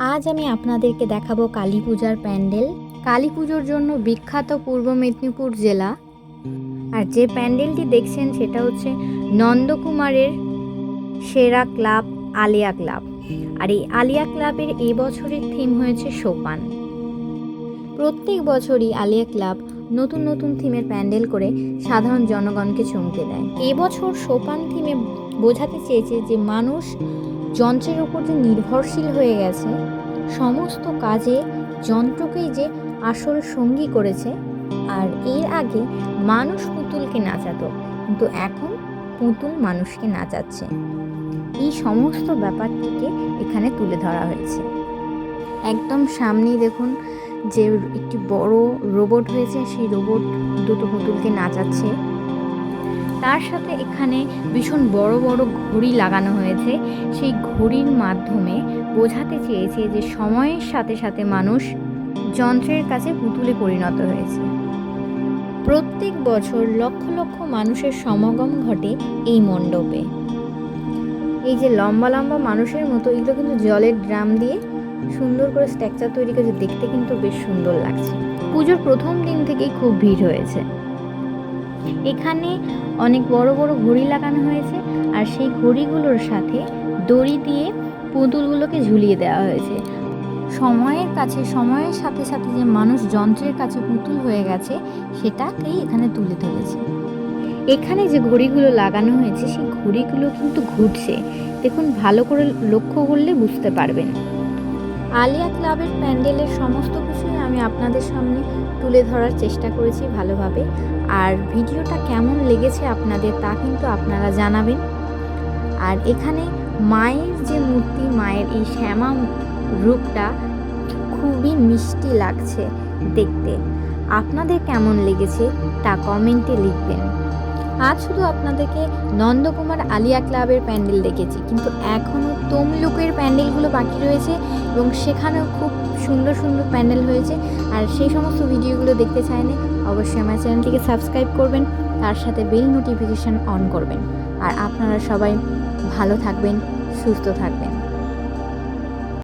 আজ আমি আপনাদেরকে দেখাবো কালী পূজার প্যান্ডেল। কালী পুজোর জন্য বিখ্যাত পূর্ব মেদিনীপুর জেলা। আর যে প্যান্ডেলটি দেখছেন সেটা হচ্ছে নন্দকুমারের সেরা ক্লাব, আলিয়া ক্লাব। আর এই আলিয়া ক্লাবের এই বছরের থিম হয়েছে সোপান। প্রত্যেক বছরই আলিয়া ক্লাব নতুন নতুন থিমের প্যান্ডেল করে সাধারণ জনগণকে চমকে দেয়। এবছর সোপান থিমে বোঝাতে চেয়েছে যে মানুষ যন্ত্রের উপর যে নির্ভরশীল হয়ে গেছে, সমস্ত কাজে যন্ত্রকেই যে আসল সঙ্গী করেছে, আর এর আগে মানুষ পুতুলকে নাচাতো, কিন্তু এখন পুতুল মানুষকে নাচাচ্ছে। এই সমস্ত ব্যাপারটিকে এখানে তুলে ধরা হয়েছে। একদম সামনেই দেখুন যে একটি বড় রোবট হয়েছে, সেই রোবট দুটো পুতুলকে নাচাচ্ছে। তার সাথে এখানে ভীষণ বড় বড় ঘড়ি লাগানো হয়েছে। সেই ঘড়ির মাধ্যমে বোঝাতে চেয়েছে যে সময়ের সাথে সাথে মানুষ যন্ত্রের কাছে পুতুলে পরিণত হয়েছে। প্রত্যেক বছর লক্ষ লক্ষ মানুষের সমাগম ঘটে এই মণ্ডপে। এই যে লম্বা লম্বা মানুষের মতো, এগুলো কিন্তু জলের ড্রাম দিয়ে সুন্দর করে স্ট্রাকচার তৈরি করেছে। দেখতে কিন্তু বেশ সুন্দর লাগছে। পুজোর প্রথম দিন থেকেই খুব ভিড় হয়েছে। এখানে অনেক বড় বড় ঘড়ি লাগানো হয়েছে আর সেই ঘড়িগুলোর সাথে দড়ি দিয়ে পুতুলগুলোকে ঝুলিয়ে দেওয়া হয়েছে। সময়ের কাছে, সময়ের সাথে সাথে যে মানুষ যন্ত্রের কাছে পুতুল হয়ে গেছে, সেটাকেই এখানে তুলে ধরেছে। এখানে যে ঘড়িগুলো লাগানো হয়েছে, সেই ঘড়িগুলো কিন্তু ঘুরছে। দেখুন, ভালো করে লক্ষ্য করলে বুঝতে পারবেন। আলিয়া ক্লাবের প্যান্ডেলের সমস্ত কিছুই আমি আপনাদের সামনে তুলে ধরার চেষ্টা করেছি ভালোভাবে। আর ভিডিওটা কেমন লেগেছে আপনাদের তা কিন্তু আপনারা জানাবেন। আর এখানে মায়ের যে মূর্তি, মায়ের এই শ্যামা রূপটা খুবই মিষ্টি লাগছে দেখতে। আপনাদের কেমন লেগেছে তা কমেন্টে লিখবেন। আজ শুধু আপনাদেরকে নন্দকুমার আলিয়া ক্লাবের প্যান্ডেল দেখেছি, কিন্তু এখনও তমলুকের প্যান্ডেলগুলো বাকি রয়েছে এবং সেখানেও খুব সুন্দর সুন্দর প্যান্ডেল হয়েছে। আর সেই সমস্ত ভিডিওগুলো দেখতে চাইলে অবশ্যই আমার চ্যানেলটিকে সাবস্ক্রাইব করবেন, তার সাথে বেল নোটিফিকেশান অন করবেন। আর আপনারা সবাই ভালো থাকবেন, সুস্থ থাকবেন।